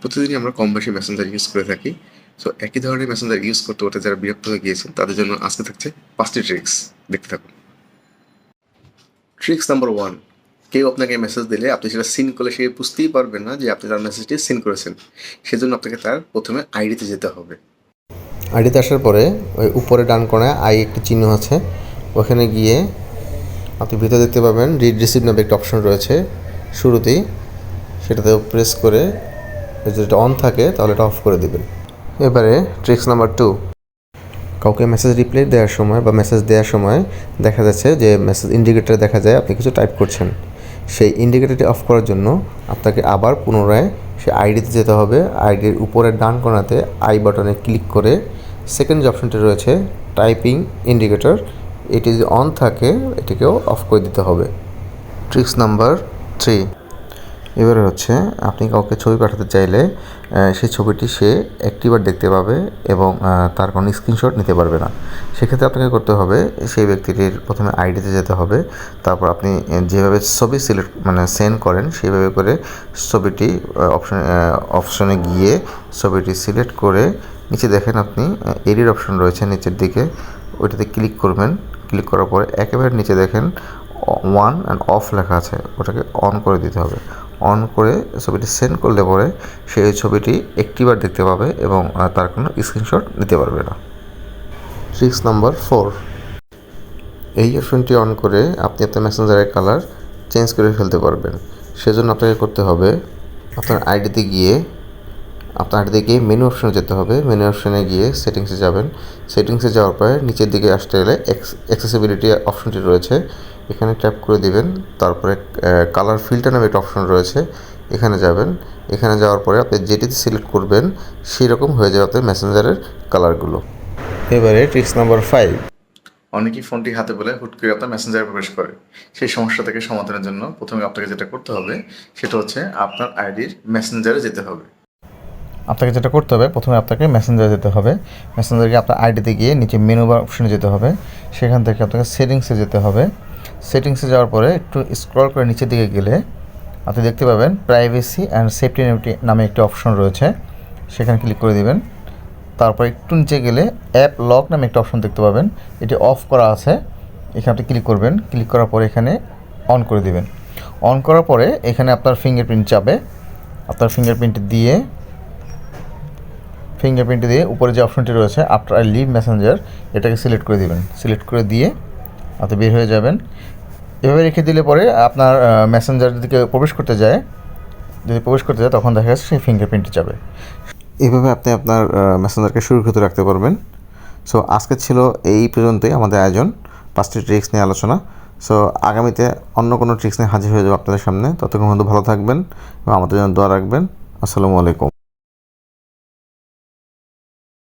প্রতিদিনই আমরা কম বেশি মেসেঞ্জার ইউজ করে থাকি। সো একই ধরনের মেসেঞ্জার ইউজ করতে করতে যারা বিরক্ত হয়ে গিয়েছেন, তাদের জন্য আজকে থাকছে পাঁচটি ট্রিক্স দেখতে থাকুন। ট্রিক্স নাম্বার ওয়ান কেউ আপনাকে মেসেজ দিলে আপনি সেটা সিন করলে সে বুঝতেই পারবেন না যে আপনি তার মেসেজটি সিন করেছেন। সেজন্য আপনাকে তার প্রথমে আইডিতে যেতে হবে। আইডিতে আসার পরে ওই উপরে ডান কোণায় আই একটি চিহ্ন আছে। ওখানে গিয়ে আপনি ভিতরে দেখতে পাবেন রিড রিসিভ নামে একটা অপশন রয়েছে। শুরুতেই সেটাতে প্রেস করে যদি এটা অন থাকে, তাহলে এটা অফ করে দেবেন। এবারে ট্রিক্স নাম্বার টু কাউকে মেসেজ রিপ্লাই দেওয়ার সময় বা মেসেজ দেওয়ার সময় দেখা যাচ্ছে যে মেসেজ ইন্ডিকেটার দেখা যায় আপনি কিছু টাইপ করছেন। সেই ইন্ডিকেটারটি অফ করার জন্য আপনাকে আবার পুনরায় সে আইডিতে যেতে হবে। আইডির উপরের ডান কোণাতে আই বাটনে ক্লিক করে সেকেন্ড যে অপশনটি রয়েছে টাইপিং ইন্ডিকেটর এটি যদি অন থাকে, এটিকেও অফ করে দিতে হবে। ট্রিক্স নাম্বার থ্রি এবারে হচ্ছে আপনি কাউকে ছবি পাঠাতে চাইলে সেই ছবিটি সে একটিবার দেখতে পাবে এবং তার কোনো স্ক্রিনশট নিতে পারবে না। সেক্ষেত্রে আপনাকে করতে হবে, সেই ব্যক্তিটির প্রথমে আইডিতে যেতে হবে, তারপর আপনি যেভাবে ছবি সিলেক্ট মানে সেন্ড করেন, সেইভাবে করে ছবিটি অপশন অপশনে গিয়ে ছবিটি সিলেক্ট করে নিচে দেখেন আপনি এডিট অপশন রয়েছে নিচের দিকে, ওইটাতে ক্লিক করবেন। ক্লিক করার পরে একেবারে নিচে দেখেন ওয়ান অ্যান্ড অফ লেখা আছে, ওটাকে অন করে দিতে হবে। অন করে ছবিটি সেন্ড করলে পরে সে ছবিটি একটিবার দেখতে পাবে এবং তার কোনো স্ক্রিনশট নিতে পারবে না। ট্রিক্স নাম্বার ফোর এই অপশনটি অন করে আপনি আপনার মেসেঞ্জারের কালার চেঞ্জ করে ফেলতে পারবেন। সেজন্য আপনাকে করতে হবে আপনার আইডিতে গিয়ে আপনার দিকে মেনু অপশনে যেতে হবে। মেনু অপশনে গিয়ে সেটিংসে যাবেন। সেটিংসে যাওয়ার পরে নিচের দিকে আসতে গেলে অ্যাক্সেসিবিলিটি অপশনটি রয়েছে। এখানে ট্যাপ করে দিবেন। তারপরে কালার ফিল্টার নামে একটা অপশন রয়েছে। এখানে যাবেন। এখানে যাওয়ার পরে আপনি যেটিতে সিলেক্ট করবেন সেই রকম হয়ে যাবে আপনার মেসেঞ্জারের কালারগুলো এবারে ট্রিক্স নাম্বার ফাইভ অনেকেই ফোনটি হাতে বলে হুট করে আপনার মেসেঞ্জারে প্রবেশ করে। সেই সমস্যা থেকে সমাধানের জন্য প্রথমে আপনাকে যেটা করতে হবে, সেটা হচ্ছে আপনার আইডির মেসেঞ্জারে যেতে হবে। আপনাকে যেটা করতে হবে, প্রথমে আপনাকে মেসেঞ্জারে যেতে হবে। মেসেঞ্জারকে আপনার আইডিতে গিয়ে নিচে মেনু বার অপশনে যেতে হবে। সেখান থেকে আপনাকে সেটিংসে যেতে হবে। সেটিংসে যাওয়ার পরে একটু স্ক্রল করে নিচের দিকে গেলে আপনি দেখতে পাবেন প্রাইভেসি অ্যান্ড সেফটি নামে একটি অপশন রয়েছে। সেখানে ক্লিক করে দিবেন। তারপর একটু নিচে গেলে অ্যাপ লক নামে একটা অপশন দেখতে পাবেন। এটি অফ করা আছে। এখানে আপনি ক্লিক করবেন। ক্লিক করার পরে এখানে অন করে দিবেন। অন করার পরে এখানে আপনার ফিঙ্গারপ্রিন্ট যাবে। আপনার ফিঙ্গারপ্রিন্ট দিয়ে ফিঙ্গারপ্রিন্ট দিয়ে উপরে যে অপশনটি রয়েছে আফটার আই লিভ মেসেঞ্জার এটাকে সিলেক্ট করে দিবেন। সিলেক্ট করে দিয়ে আপনি বের হয়ে যাবেন। এভাবে রেখে দিলে পরে আপনার মেসেঞ্জার দিকে প্রবেশ করতে যায়, যদি প্রবেশ করতে যায়, তখন দেখা যাচ্ছে সেই ফিঙ্গারপ্রিন্টটি যাবে। এইভাবে আপনি আপনার মেসেঞ্জারকে সুরক্ষিত রাখতে পারবেন। সো আজকে ছিল এই পর্যন্তই আমাদের আয়োজন। পাঁচটি ট্রিক্স নিয়ে আলোচনা। সো আগামীতে অন্য কোনো ট্রিক্স নিয়ে হাজির হয়ে যাব আপনাদের সামনে। ততক্ষণ পর্যন্ত ভালো থাকবেন এবং আমাদের জন্য দোয়া রাখবেন। আসসালামু আলাইকুম।